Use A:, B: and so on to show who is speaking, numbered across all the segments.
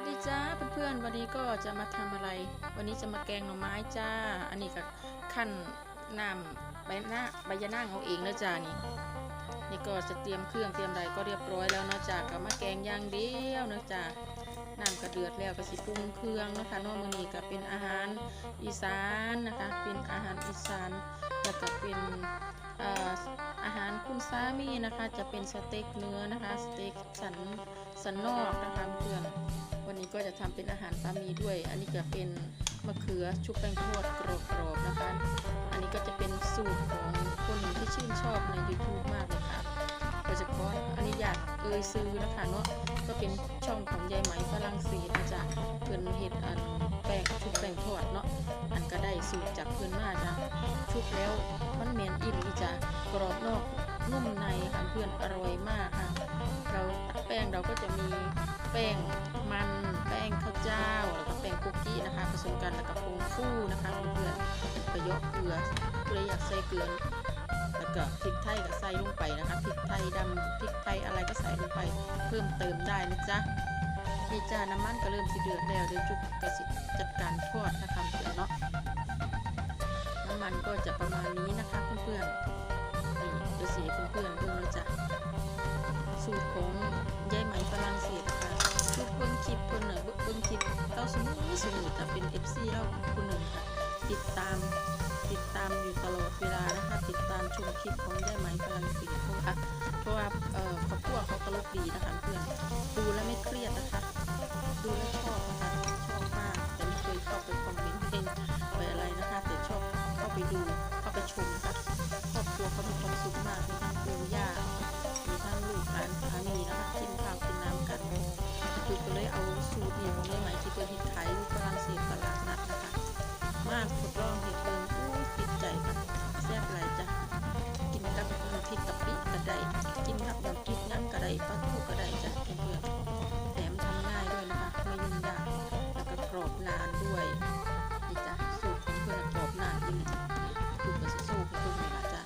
A: สดีจ้าเพื่อนๆวันนี้ก็จะมาทำอะไร วันนี้จะมาแกงหน่อไม้จ้า อันนี้ก็ขั้นน้ำใบหน้าใบยะนางเอาเองนะจ้านี่นี่ก็จะเตรียมเครื่องเตรียมใดก็เรียบร้อยแล้วนะจ้าก็มาแกงอย่างเดียวนะจ้าน้ำกระเดือดแล้วก็สิปรุงเครื่องนะคะนอกมือนี้ก็เป็นอาหารอีสานนะคะ เป็นอาหารอีสานแล้วก็เป็นเอ่ออาหารคุณสามีนะคะ จะเป็นสเต็กเนื้อนะคะสเต็กสันสันนอกนะคะเพื่อน วันนี้ก็จะทำเป็นอาหารสามีด้วย อันนี้จะเป็นมะเขือชุบแป้งทอดกรอบๆนะคะ อันนี้ก็จะเป็นสูตรของคนที่ชื่นชอบใน YouTube มากเลยค่ะโดยเฉพาะอันนี้อยากเอ่ยซื้อนะคะเนาะก็เป็นช่องของยายไหมฝรั่งเศสนะจ๊ะเพื่อนเห็ดอันแป้งชุบแป้งทอดเนาะอันก็ได้สูตรจากเพื่อนมาจ้ะชุบแล้วมันเหม็นอิ่มจ้ะกรอบนอกนุ่มในค่ะเพื่อนอร่อยมากค่ะเรา แป้งเราก็จะมีแป้งมันแป้งข้าวเจ้า แล้วก็แป้งคุกกี้นะคะ ผสมกันแล้วก็ผงฟูนะคะเพื่อนๆกระยอกเกลือผู้ใดอยากใส่เกลือแล้วก็พริกไทยก็ใส่ลงไปนะคะพริกไทยดำพริกไทยอะไรก็ใส่ลงไปเพิ่มเติมได้นะจ๊ะนี่จ้าน้ำมันก็เริ่มสิเดือดแล้วเดี๋ยวจุกกระสิจัดการทอดนะคะเพื่อนเนาะน้ำมันก็จะประมาณนี้นะคะเพื่อนๆนี่เดี๋ยวสีเพื่อนๆดู สมุจะเป็น FC เล่าคนหนึ่งค่ะติดตามติดตามอยู่ตลอดเวลานะคะ ติดตามชมคลิปของได้ไหมฝรั่งเศสค่ะเพราะว่าเอ่อครอบครัวเขาตลกดีนะคะเพื่อนดูแล้วไม่เครียดนะคะ ดูแล้วชอบนะคะชอบมากแต่ไม่เคยเข้าไปคอมเมนต์เพลงไปอะไรนะคะ แต่ชอบเข้าไปดู น้ำกระไดปลาทูก็ได้จ้ะเพื่อนๆแถมทำง่ายด้วยนะคะไม่ยุ่งยากแล้วก็กรอบนานด้วยนี่จ้ะสูตรของเพื่อนกรอบนานจริงถูกกับสู้กับทุกนี่ละจ้ะ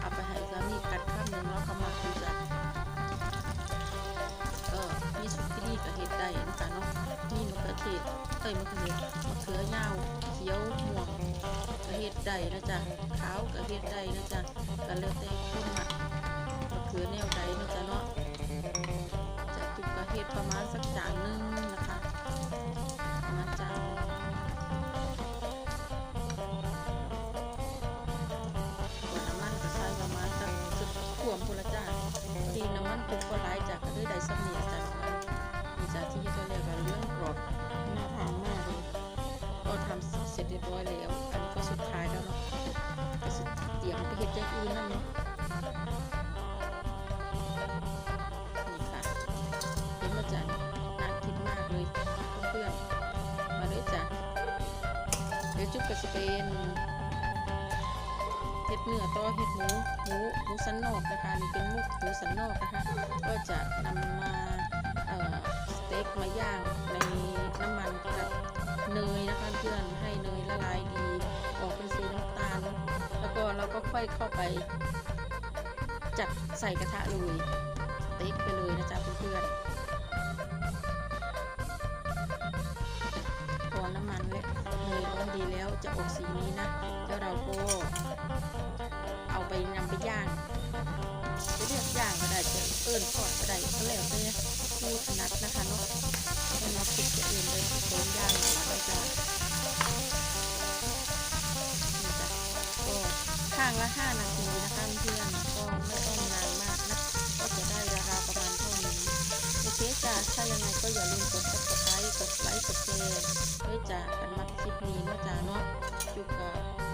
A: เอาไปให้สามีกัดข้ามหนึ่งแล้วเขามาคุยกันเออมีสุกี้นี่กับเห็ดใดนะคะเนาะนี่มะเขือเทศเอ้ยมะเขือมะเขือยาวเขียวม่วงกับเห็ดใดนะจ๊ะขาวกับเห็ดใดนะจ๊ะกันเลยแต่คนมักมะเขื อแนวใดนะจ๊ะเนาะจะตุกกระเฮ็ดประมาณสักจานหนึง เดี๋ยวจุ๊บกับสเป็นเห็ดเนื้อต่อเห็ดหมูหมูหมูสันนอกนะคะนี่เป็นหมุกหมูสันนอกนะคะ ก็จะนำมาเอ่อสเต็กมาย่างในน้ำมันกับเนยนะคะเพื่อนให้เนยละลายดีออกเป็นสีน้ำตาล แล้วก็เราก็ค่อยเข้าไปจัดใส่กระทะเลยสเต็กไปเลยนะจ๊ะ จะออกสีนี้นะ แล้วเราก็เอาไปนำไปย่างจะเรียกย่างก็ได้จะเอิ้นทอดก็ได้ก็แล้วแต่ผู้ถนัดนะคะเนาะไม่มาคิดจะอื่นเลยโดนย่างก็จะนี่จ้ะก็ข้างละ5นาทีนะคะเพื่อนก็ไม่ต้องนานมากนะ ก็จะได้ราคาประมาณเท่านี้โอเคจ้ะถ้ายังไงก็อย่าลืมกด กดไลค์กดแชร์ด้วยจ้ะกันมาคลิปนี้เนาะจ้ะเนาะจุกกับคุณค่ะ